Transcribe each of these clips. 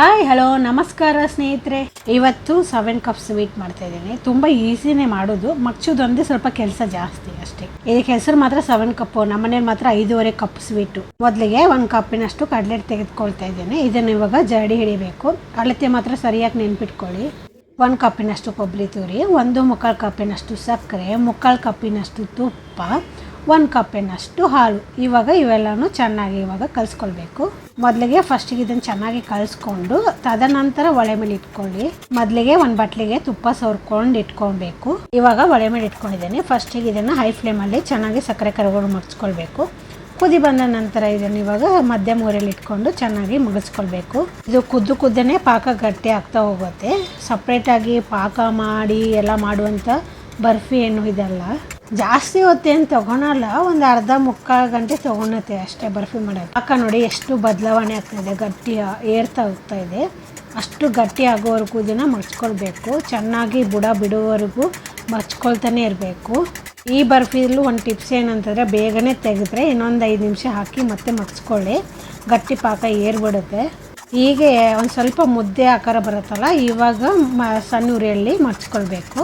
Hi hello ನಮಸ್ಕಾರ ಸ್ನೇಹಿತರೆ. ಇವತ್ತು ಸೆವೆನ್ ಕಪ್ ಸ್ವೀಟ್ ಮಾಡ್ತಾ ಇದ್ದೀನಿ. ತುಂಬ ಈಸಿನೇ ಮಾಡೋದು. ಮಗ್ಚೋದೊಂದು ಸ್ವಲ್ಪ ಕೆಲಸ ಜಾಸ್ತಿ ಅಷ್ಟೇ. ಇದಕ್ಕೆ ಹೆಸರು ಮಾತ್ರ ಸೆವೆನ್ ಕಪ್ಪು ನಮ್ಮನೇಲಿ ಮಾತ್ರ ಐದೂವರೆ ಕಪ್ ಸ್ವೀಟು ಮೊದಲಿಗೆ ಒಂದು ಕಪ್ಪಿನಷ್ಟು ಕಡಲೆ ತೆಗೆದುಕೊಳ್ತಾ ಇದ್ದೀನಿ. ಇದನ್ನು ಇವಾಗ ಜರಡಿ ಹಿಡಿಬೇಕು. ಅಳತೆ ಮಾತ್ರ ಸರಿಯಾಗಿ ನೆನ್ಪಿಟ್ಕೊಳ್ಳಿ. ಒಂದು ಕಪ್ಪಿನಷ್ಟು ಕೊಬ್ಬರಿ ತುರಿ, ಒಂದು ಮುಕ್ಕಾಲು ಕಪ್ಪಿನಷ್ಟು ಸಕ್ಕರೆ, ಮುಕ್ಕಾಲು ಕಪ್ಪಿನಷ್ಟು ತುಪ್ಪ ಒಂದು ಕಪ್ಪಿನಷ್ಟು ಹಾಲು. ಇವಾಗ ಇವೆಲ್ಲನೂ ಚೆನ್ನಾಗಿ ಇವಾಗ ಕಲಿಸ್ಕೊಳ್ಬೇಕು. ಮೊದಲಿಗೆ ಫಸ್ಟಿಗೆ ಇದನ್ನು ಚೆನ್ನಾಗಿ ಕಲಿಸ್ಕೊಂಡು, ತದನಂತರ ಒಳೆ ಮೇಲೆ ಇಟ್ಕೊಳ್ಳಿ. ಮೊದಲಿಗೆ ಒಂದು ಬಟ್ಲಿಗೆ ತುಪ್ಪ ಸವರ್ಕೊಂಡು ಇಟ್ಕೊಳ್ಬೇಕು. ಇವಾಗ ಒಳೆ ಮೇಲೆ ಇಟ್ಕೊಂಡಿದ್ದೀನಿ. ಫಸ್ಟಿಗೆ ಇದನ್ನು ಹೈ ಫ್ಲೇಮಲ್ಲಿ ಚೆನ್ನಾಗಿ ಸಕ್ಕರೆ ಕರಗೋಡು ಮುಗಿಸ್ಕೊಳ್ಬೇಕು ಕುದಿ ಬಂದ ನಂತರ ಇದನ್ನು ಇವಾಗ ಮಧ್ಯಮ ಊರಲ್ಲಿ ಇಟ್ಕೊಂಡು ಚೆನ್ನಾಗಿ ಮುಗಿಸ್ಕೊಳ್ಬೇಕು. ಇದು ಕುದ್ದು ಕುದ್ದನೆ ಪಾಕ ಗಟ್ಟಿ ಆಗ್ತಾ ಹೋಗುತ್ತೆ. ಸಪ್ರೇಟಾಗಿ ಪಾಕ ಮಾಡಿ, ಎಲ್ಲ ಮಾಡುವಂಥ ಬರ್ಫಿ ಏನು ಇದಲ್ಲ. ಜಾಸ್ತಿ ಹೊತ್ತೇನು ತಗೊಳಲ್ಲ, ಒಂದು ಅರ್ಧ ಮುಕ್ಕಾಲು ಗಂಟೆ ತೊಗೊಳತ್ತೆ ಅಷ್ಟೇ ಬರ್ಫಿ ಮಾಡೋದು ಪಾಕ ನೋಡಿ ಎಷ್ಟು ಬದಲಾವಣೆ ಆಗ್ತಾಯಿದೆ ಗಟ್ಟಿ ಏರ್ತಾ ಹೋಗ್ತಾ ಇದೆ. ಅಷ್ಟು ಗಟ್ಟಿ ಆಗೋವರೆಗೂ ಇದನ್ನು ಮಡ್ಚ್ಕೊಳ್ಬೇಕು ಚೆನ್ನಾಗಿ ಬುಡ ಬಿಡೋವರೆಗೂ ಮಡ್ಚ್ಕೊಳ್ತಾನೆ ಇರಬೇಕು. ಈ ಬರ್ಫಿಲೂ ಒಂದು ಟಿಪ್ಸ್ ಏನಂತಂದರೆ, ಬೇಗನೆ ತೆಗೆದ್ರೆ ಇನ್ನೊಂದು ಐದು ನಿಮಿಷ ಹಾಕಿ ಮತ್ತೆ ಮರ್ಚ್ಕೊಳ್ಳಿ. ಗಟ್ಟಿ ಪಾಕ ಏರ್ಬಿಡುತ್ತೆ. ಹೀಗೆ ಒಂದು ಸ್ವಲ್ಪ ಮುದ್ದೆ ಆಕಾರ ಬರುತ್ತಲ್ಲ, ಇವಾಗ ಮ ಸಣ್ಣ ಉರಿಯಲ್ಲಿ ಮಡ್ಚ್ಕೊಳ್ಬೇಕು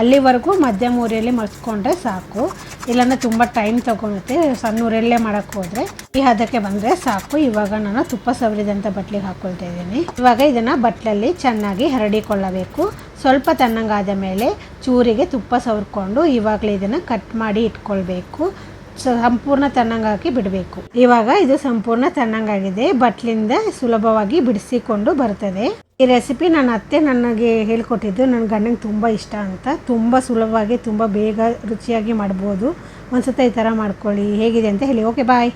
ಅಲ್ಲಿವರೆಗೂ ಮಧ್ಯಮ ಉರಿಯಲ್ಲಿ ಮರ್ಚ್ಕೊಂಡ್ರೆ ಸಾಕು. ಇಲ್ಲಾಂದರೆ ತುಂಬ ಟೈಮ್ ತೊಗೊಳುತ್ತೆ. ಸಣ್ಣ ಉರಿಯಲ್ಲೇ ಮಾಡೋಕ್ಕೆ ಹೋದರೆ. ಈ ಹದಕ್ಕೆ ಬಂದರೆ ಸಾಕು. ಇವಾಗ ನಾನು ತುಪ್ಪ ಸವರಿದಂಥ ಬಟ್ಲಿಗೆ ಹಾಕ್ಕೊಳ್ತಾ ಇದ್ದೀನಿ. ಇವಾಗ ಇದನ್ನು ಬಟ್ಲಲ್ಲಿ ಚೆನ್ನಾಗಿ ಹರಡಿಕೊಳ್ಳಬೇಕು. ಸ್ವಲ್ಪ ತಣ್ಣಗಾದ ಮೇಲೆ ಚೂರಿಗೆ ತುಪ್ಪ ಸವರ್ಕೊಂಡು ಇವಾಗಲೇ ಇದನ್ನು ಕಟ್ ಮಾಡಿ ಇಟ್ಕೊಳ್ಬೇಕು. ಸಂಪೂರ್ಣ ತಣ್ಣಗಾಕಿ ಬಿಡಬೇಕು. ಇವಾಗ ಇದು ಸಂಪೂರ್ಣ ತಣ್ಣಂಗಾಗಿದೆ ಬಟ್ಲಿಂದ ಸುಲಭವಾಗಿ ಬಿಡಿಸಿಕೊಂಡು ಬರ್ತದೆ. ಈ ರೆಸಿಪಿ ನನ್ನ ಅತ್ತೆ ನನಗೆ ಹೇಳ್ಕೊಟ್ಟಿದ್ದು. ನನ್ನ ಗಂಡಂಗೆ ತುಂಬ ಇಷ್ಟ ಅಂತ. ತುಂಬ ಸುಲಭವಾಗಿ, ತುಂಬ ಬೇಗ ರುಚಿಯಾಗಿ ಮಾಡ್ಬೋದು. ಒಂದ್ಸತ ಈ ಥರ ಮಾಡ್ಕೊಳ್ಳಿ. ಹೇಗಿದೆ ಅಂತ ಹೇಳಿ. Okay bye